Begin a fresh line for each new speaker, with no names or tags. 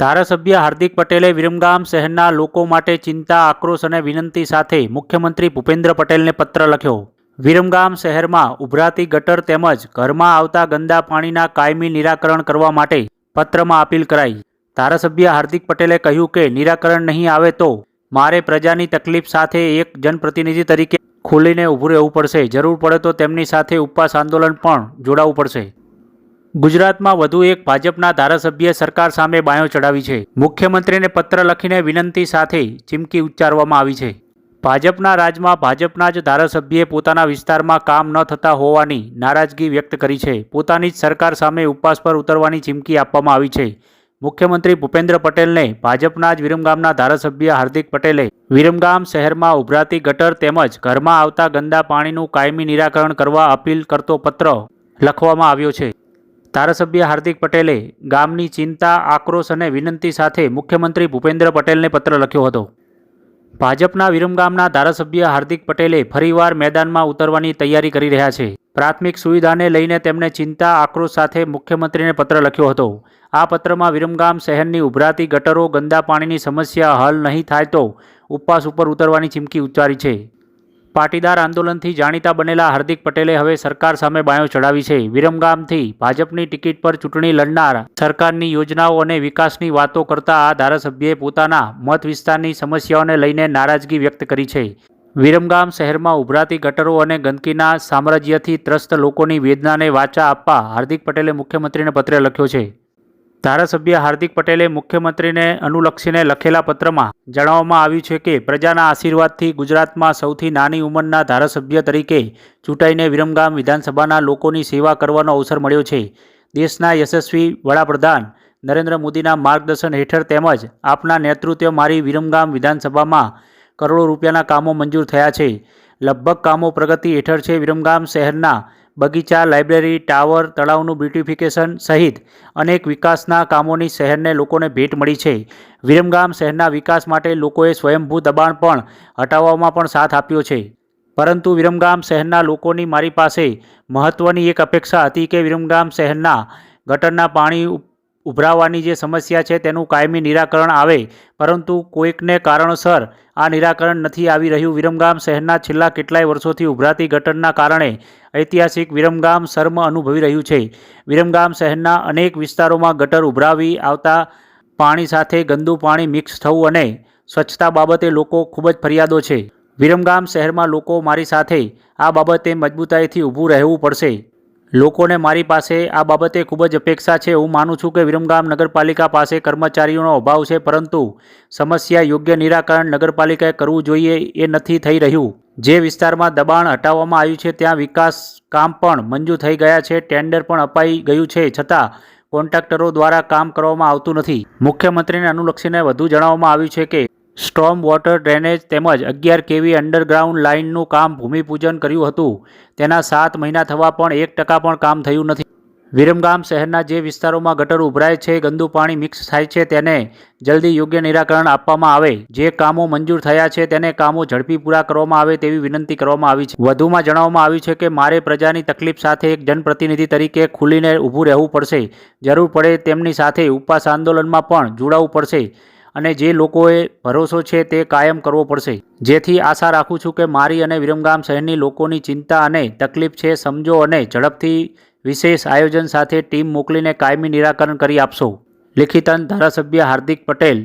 ધારાસભ્ય હાર્દિક પટેલે વિરમગામ શહેરના લોકો માટે ચિંતા, આક્રોશ અને વિનંતી સાથે મુખ્યમંત્રી ભૂપેન્દ્ર પટેલને પત્ર લખ્યો. વિરમગામ શહેરમાં ઉભરાતી ગટર તેમજ ઘરમાં આવતા ગંદા પાણીના કાયમી નિરાકરણ કરવા માટે પત્રમાં અપીલ કરાઈ. ધારાસભ્ય હાર્દિક પટેલે કહ્યું કે, નિરાકરણ નહીં આવે તો મારે પ્રજાની તકલીફ સાથે એક જનપ્રતિનિધિ તરીકે ખુલીને ઊભું રહેવું પડશે. જરૂર પડે તો તેમની સાથે ઉપવાસ આંદોલન પણ જોડાવવું પડશે. ગુજરાતમાં વધુ એક ભાજપના ધારાસભ્ય સરકાર સામે બાયો ચડાવી છે. મુખ્યમંત્રીને પત્ર લખીને વિનંતી સાથે ચીમકી ઉચ્ચારવામાં આવી છે. ભાજપના રાજમાં ભાજપના જ ધારાસભ્યે પોતાના વિસ્તારમાં કામ ન થતા હોવાની નારાજગી વ્યક્ત કરી છે. પોતાની જ સરકાર સામે ઉપવાસ પર ઉતરવાની ચીમકી આપવામાં આવી છે. મુખ્યમંત્રી ભૂપેન્દ્ર પટેલને ભાજપના જ વિરમગામના ધારાસભ્ય હાર્દિક પટેલે વિરમગામ શહેરમાં ઉભરાતી ગટર તેમજ ઘરમાં આવતા ગંદા પાણીનું કાયમી નિરાકરણ કરવા અપીલ કરતો પત્ર લખવામાં આવ્યો છે. ધારાસભ્ય હાર્દિક પટેલે ગામની ચિંતા, આક્રોશ અને વિનંતી સાથે મુખ્યમંત્રી ભૂપેન્દ્ર પટેલને પત્ર લખ્યો હતો. ભાજપના વિરમગામના ધારાસભ્ય હાર્દિક પટેલે ફરીવાર મેદાનમાં ઉતરવાની તૈયારી કરી રહ્યા છે. પ્રાથમિક સુવિધાને લઈને તેમણે ચિંતા, આક્રોશ સાથે મુખ્યમંત્રીને પત્ર લખ્યો હતો. આ પત્રમાં વિરમગામ શહેરની ઉભરાતી ગટરો, ગંદા પાણીની સમસ્યા હલ નહીં થાય તો ઉપવાસ ઉપર ઉતરવાની ચીમકી ઉચ્ચારી છે. પાટીદાર આંદોલનથી જાણીતા બનેલા હાર્દિક પટેલે હવે સરકાર સામે બાયો ચડાવી છે. વિરમગામથી ભાજપની ટિકિટ પર ચૂંટણી લડનાર સરકારની યોજનાઓ અને વિકાસની વાતો કરતા આ ધારાસભ્યએ પોતાના મત વિસ્તારની સમસ્યાઓને લઈને નારાજગી વ્યક્ત કરી છે. વિરમગામ શહેરમાં ઉભરાતી ગટરો અને ગંદકીના સામ્રાજ્યથી ત્રસ્ત લોકોની વેદનાને વાચા આપવા હાર્દિક પટેલે મુખ્યમંત્રીને પત્ર લખ્યો છે. ધારાસભ્ય હાર્દિક પટેલે મુખ્યમંત્રીને અનુલક્ષીને લખેલા પત્રમાં જણાવવામાં આવ્યું છે કે પ્રજાના આશીર્વાદથી ગુજરાતમાં સૌથી નાની ઉંમરના ધારાસભ્ય તરીકે ચૂંટાઈને વિરમગામ વિધાનસભાના લોકોની સેવા કરવાનો અવસર મળ્યો છે. દેશના યશસ્વી વડાપ્રધાન નરેન્દ્ર મોદીના માર્ગદર્શન હેઠળ તેમજ આપના નેતૃત્વ મારી વિરમગામ વિધાનસભામાં કરોડો રૂપિયાના કામો મંજૂર થયા છે. લગભગ કામો પ્રગતિ હેઠળ છે. વિરમગામ શહેરના બગીચા, લાઇબ્રેરી, ટાવર, તળાવનું બ્યુટિફિકેશન સહિત અનેક વિકાસના કામોની શહેરને લોકોને ભેટ મળી છે. વિરમગામ શહેરના વિકાસ માટે લોકોએ સ્વયંભૂ દબાણ પણ હટાવવામાં પણ સાથ આપ્યો છે. પરંતુ વિરમગામ શહેરના લોકોની મારી પાસે મહત્ત્વની એક અપેક્ષા હતી કે વિરમગામ શહેરના ગટરના પાણી ઉભરાવાની જે સમસ્યા છે તેનું કાયમી નિરાકરણ આવે, પરંતુ કોઈકને કારણોસર આ નિરાકરણ નથી આવી રહ્યું. વિરમગામ શહેરના છેલ્લા કેટલાય વર્ષોથી ઉભરાતી ગટરના કારણે ઐતિહાસિક વિરમગામ શર્મ અનુભવી રહ્યું છે. વિરમગામ શહેરના અનેક વિસ્તારોમાં ગટર ઉભરાવી આવતા પાણી સાથે ગંદુ પાણી મિક્સ થવું અને સ્વચ્છતા બાબતે લોકો ખૂબ જ ફરિયાદો છે. વિરમગામ શહેરમાં લોકો મારી સાથે આ બાબતે મજબૂતાઈથી ઊભું રહેવું પડશે. લોકોને મારી પાસે આ બાબતે ખૂબ જ અપેક્ષા છે. હું માનું છું કે વિરમગામ નગરપાલિકા પાસે કર્મચારીઓનો અભાવ છે, પરંતુ સમસ્યા યોગ્ય નિરાકરણ નગરપાલિકાએ કરવું જોઈએ એ નથી થઈ રહ્યું. જે વિસ્તારમાં દબાણ હટાવવામાં આવ્યું છે, ત્યાં વિકાસ કામ પણ મંજૂર થઈ ગયા છે. ટેન્ડર પણ અપાઈ ગયું છે, છતાં કોન્ટ્રાક્ટરો દ્વારા કામ કરવામાં આવતું નથી. મુખ્યમંત્રીને અનુલક્ષીને વધુ જણાવવામાં આવ્યું છે કે સ્ટોર્મ વોટર ડ્રેનેજ તેમજ અગિયાર કેવી અંડરગ્રાઉન્ડ લાઇનનું કામ ભૂમિપૂજન કર્યું હતું. તેના સાત મહિના થવા પણ એક ટકા પણ કામ થયું નથી. વિરમગામ શહેરના જે વિસ્તારોમાં ગટર ઉભરાય છે, ગંદુ પાણી મિક્સ થાય છે, તેને જલ્દી યોગ્ય નિરાકરણ આપવામાં આવે. જે કામો મંજૂર થયા છે, તેને કામો ઝડપી પૂરા કરવામાં આવે તેવી વિનંતી કરવામાં આવી છે. વધુમાં જણાવવામાં આવ્યું છે કે, મારે પ્રજાની તકલીફ સાથે એક જનપ્રતિનિધિ તરીકે ખુલીને ઊભું રહેવું પડશે. જરૂર પડે તેમની સાથે ઉપવાસ આંદોલનમાં પણ જોડાવવું પડશે. અને જે લોકોએ ભરોસો છે તે કાયમ કરવો પડશે. જેથી આશા રાખું છું કે મારી અને વિરમગામ શહેરની લોકોની ચિંતા અને તકલીફ છે સમજો અને ઝડપથી વિશેષ આયોજન સાથે ટીમ મોકલીને કાયમી નિરાકરણ કરી આપશો. લિખિતન ધારાસભ્ય હાર્દિક પટેલ